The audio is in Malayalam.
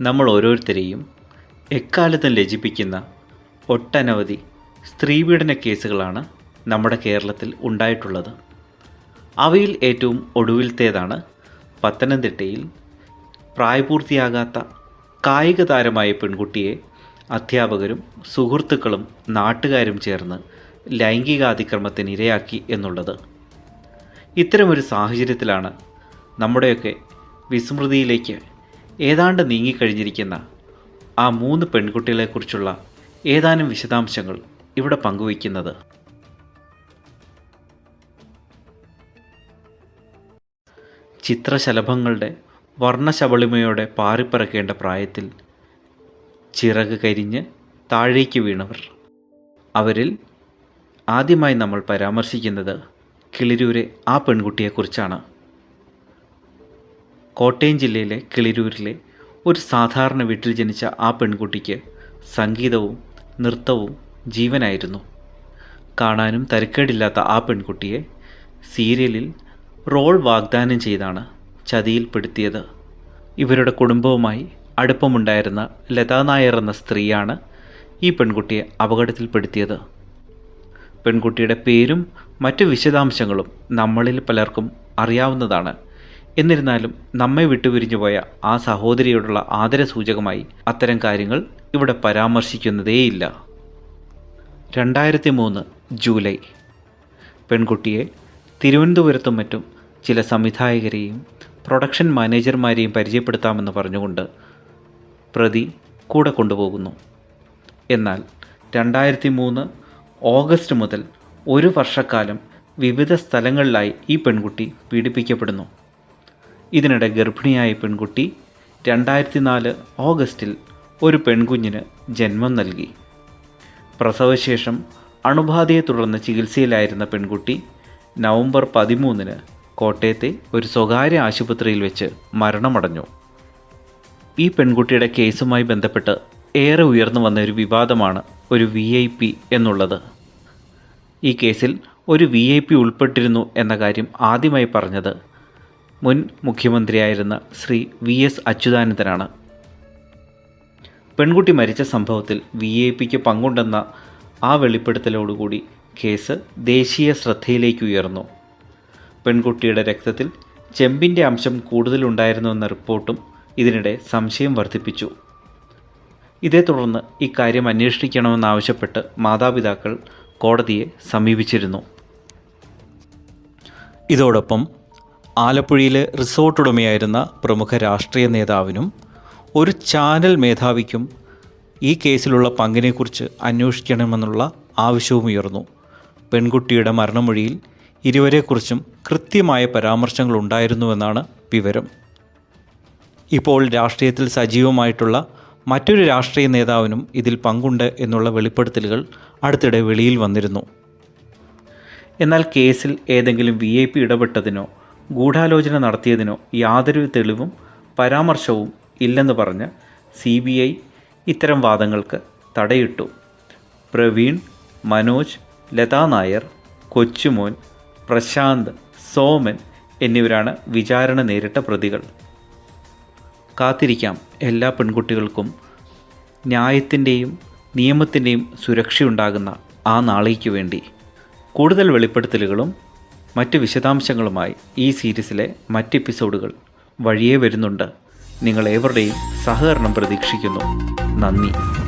നമ്മൾ ഓരോരുത്തരെയും എക്കാലത്തും ലജിപ്പിക്കുന്ന ഒട്ടനവധി സ്ത്രീപീഡന കേസുകളാണ് നമ്മുടെ കേരളത്തിൽ ഉണ്ടായിട്ടുള്ളത്. അവയിൽ ഏറ്റവും ഒടുവിലത്തേതാണ് പത്തനംതിട്ടയിൽ പ്രായപൂർത്തിയാകാത്ത കായിക താരമായ പെൺകുട്ടിയെ അധ്യാപകരും സുഹൃത്തുക്കളും നാട്ടുകാരും ചേർന്ന് ലൈംഗികാതിക്രമത്തിന് ഇരയാക്കി എന്നുള്ളത്. ഇത്തരമൊരു സാഹചര്യത്തിലാണ് നമ്മുടെയൊക്കെ വിസ്മൃതിയിലേക്ക് ഏതാണ്ട് നീങ്ങിക്കഴിഞ്ഞിരിക്കുന്ന ആ മൂന്ന് പെൺകുട്ടികളെക്കുറിച്ചുള്ള ഏതാനും വിശദാംശങ്ങൾ ഇവിടെ പങ്കുവയ്ക്കുന്നത്. ചിത്രശലഭങ്ങളുടെ വർണശബളിമയോടെ പാറിപ്പറക്കേണ്ട പ്രായത്തിൽ ചിറക് കരിഞ്ഞ് താഴേക്ക് വീണവർ. അവരിൽ ആദ്യമായി നമ്മൾ പരാമർശിക്കുന്നത് കിളിരൂരെ ആ പെൺകുട്ടിയെക്കുറിച്ചാണ്. കോട്ടയം ജില്ലയിലെ കിളിരൂരിലെ ഒരു സാധാരണ വീട്ടിൽ ജനിച്ച ആ പെൺകുട്ടിക്ക് സംഗീതവും നൃത്തവും ജീവനായിരുന്നു. കാണാനും തരക്കേടില്ലാത്ത ആ പെൺകുട്ടിയെ സീരിയലിൽ റോൾ വാഗ്ദാനം ചെയ്താണ് ചതിയിൽപ്പെടുത്തിയത്. ഇവരുടെ കുടുംബവുമായി അടുപ്പമുണ്ടായിരുന്ന ലതാ നായർ എന്ന സ്ത്രീയാണ് ഈ പെൺകുട്ടിയെ അപകടത്തിൽപ്പെടുത്തിയത്. പെൺകുട്ടിയുടെ പേരും മറ്റു വിശദാംശങ്ങളും നമ്മളിൽ പലർക്കും അറിയാവുന്നതാണ്. എന്നിരുന്നാലും നമ്മെ വിട്ടുപിരിഞ്ഞു പോയ ആ സഹോദരിയോടുള്ള ആദരസൂചകമായി അത്തരം കാര്യങ്ങൾ ഇവിടെ പരാമർശിക്കുന്നതേയില്ല. രണ്ടായിരത്തി മൂന്ന് ജൂലൈ. പെൺകുട്ടിയെ തിരുവനന്തപുരത്തും മറ്റും ചില സംവിധായകരെയും പ്രൊഡക്ഷൻ മാനേജർമാരെയും പരിചയപ്പെടുത്താമെന്ന് പറഞ്ഞുകൊണ്ട് പ്രതി കൂടെ കൊണ്ടുപോകുന്നു. എന്നാൽ രണ്ടായിരത്തി മൂന്ന് ഓഗസ്റ്റ് മുതൽ ഒരു വർഷക്കാലം വിവിധ സ്ഥലങ്ങളിലായി ഈ പെൺകുട്ടി പീഡിപ്പിക്കപ്പെടുന്നു. ഇതിനിടെ ഗർഭിണിയായ പെൺകുട്ടി രണ്ടായിരത്തി നാല് ഓഗസ്റ്റിൽ ഒരു പെൺകുഞ്ഞിന് ജന്മം നൽകി. പ്രസവശേഷം അണുബാധയെ തുടർന്ന് ചികിത്സയിലായിരുന്ന പെൺകുട്ടി നവംബർ പതിമൂന്നിന് കോട്ടയത്തെ ഒരു സ്വകാര്യ ആശുപത്രിയിൽ വെച്ച് മരണമടഞ്ഞു. ഈ പെൺകുട്ടിയുടെ കേസുമായി ബന്ധപ്പെട്ട് ഏറെ ഉയർന്നു വന്ന ഒരു വിവാദമാണ് ഒരു വി ഐ പി എന്നുള്ളത്. ഈ കേസിൽ ഒരു വി ഐ പി ഉൾപ്പെട്ടിരുന്നു എന്ന കാര്യം ആദ്യമായി പറഞ്ഞത് മുൻ മുഖ്യമന്ത്രിയായിരുന്ന ശ്രീ വി എസ് അച്യുതാനന്ദനാണ്. പെൺകുട്ടി മരിച്ച സംഭവത്തിൽ വി എ പിക്ക് പങ്കുണ്ടെന്ന ആ വെളിപ്പെടുത്തലോടുകൂടി കേസ് ദേശീയ ശ്രദ്ധയിലേക്ക് ഉയർന്നു. പെൺകുട്ടിയുടെ രക്തത്തിൽ ചെമ്പിന്റെ അംശം കൂടുതലുണ്ടായിരുന്നുവെന്ന റിപ്പോർട്ടും ഇതിനിടെ സംശയം വർദ്ധിപ്പിച്ചു. ഇതേ തുടർന്ന് ഇക്കാര്യം അന്വേഷിക്കണമെന്നാവശ്യപ്പെട്ട് മാതാപിതാക്കൾ കോടതിയെ സമീപിച്ചിരുന്നു. ഇതോടൊപ്പം ആലപ്പുഴയിലെ റിസോർട്ട് ഉടമയായിരുന്ന പ്രമുഖ രാഷ്ട്രീയ നേതാവിനും ഒരു ചാനൽ മേധാവിക്കും ഈ കേസിലുള്ള പങ്കിനെക്കുറിച്ച് അന്വേഷിക്കണമെന്നുള്ള ആവശ്യവും ഉയർന്നു. പെൺകുട്ടിയുടെ മരണമൊഴിയിൽ ഇരുവരെക്കുറിച്ചും കൃത്യമായ പരാമർശങ്ങൾ ഉണ്ടായിരുന്നുവെന്നാണ് വിവരം. ഇപ്പോൾ രാഷ്ട്രീയത്തിൽ സജീവമായിട്ടുള്ള മറ്റൊരു രാഷ്ട്രീയ നേതാവിനും ഇതിൽ പങ്കുണ്ട് എന്നുള്ള വെളിപ്പെടുത്തലുകൾ അടുത്തിടെ വെളിയിൽ വന്നിരുന്നു. എന്നാൽ കേസിൽ ഏതെങ്കിലും വി ഇടപെട്ടതിനോ ഗൂഢാലോചന നടത്തിയതിനോ യാതൊരു തെളിവും പരാമർശവും ഇല്ലെന്ന് പറഞ്ഞ് സി ബി ഐ ഇത്തരം വാദങ്ങൾക്ക് തടയിട്ടു. പ്രവീൺ മനോജ് ലതാ നായർ കൊച്ചുമോൻ പ്രശാന്ത് സോമൻ എന്നിവരാണ് വിചാരണ നേരിട്ട പ്രതികൾ. കാത്തിരിക്കാം. എല്ലാ പെൺകുട്ടികൾക്കും ന്യായത്തിന്റെയും നിയമത്തിന്റെയും സുരക്ഷയുണ്ടാകുന്ന ആ നാളേക്ക് വേണ്ടി. കൂടുതൽ വെളിപ്പെടുത്തലുകളും മറ്റ് വിശദാംശങ്ങളുമായി ഈ സീരീസിലെ മറ്റ് എപ്പിസോഡുകൾ വഴിയേ വരുന്നുണ്ട്. നിങ്ങളേവരുടെയും സഹകരണം പ്രതീക്ഷിക്കുന്നു. നന്ദി.